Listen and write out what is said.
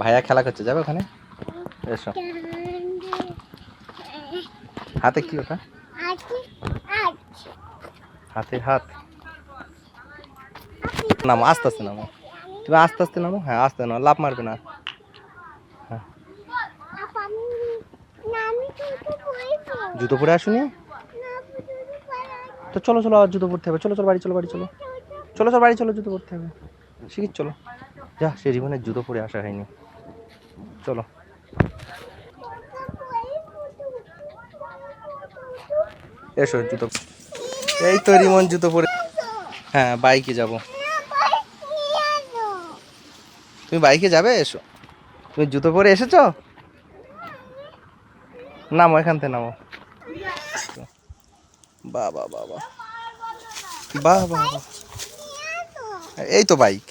ভাইয়া খেলা করছে, যাবে ওখানে? এসো। হাতে কি ওটা? হাতে হাত। নামো, আস্তে আস্তে নামো। তুমি আস্তে আস্তে নামো? হ্যাঁ আস্তে নামো লাভ মারবে না। জুতো পরে আসুনি? তো চলো চলো, আর জুতো পরতে হবে। চলো চলো, বাড়ি চলো বাড়ি, চলো। চলো চলো, বাড়ি, চলো, জুতো পরতে হবে। শিখির চলো। যা, সে জীবনে জুতো পরে আসা হয়নি। চলো। এসো, জুতো। এই তো রিমন জুতো পরে হ্যাঁ বাইকে যাব। তুমি বাইকে যাবে? এসো। তুমি জুতো পরে এসেছ? নামো, এখান থেকে নামো। বাহ বাহ বাহ বাহ। এই তো বাইক।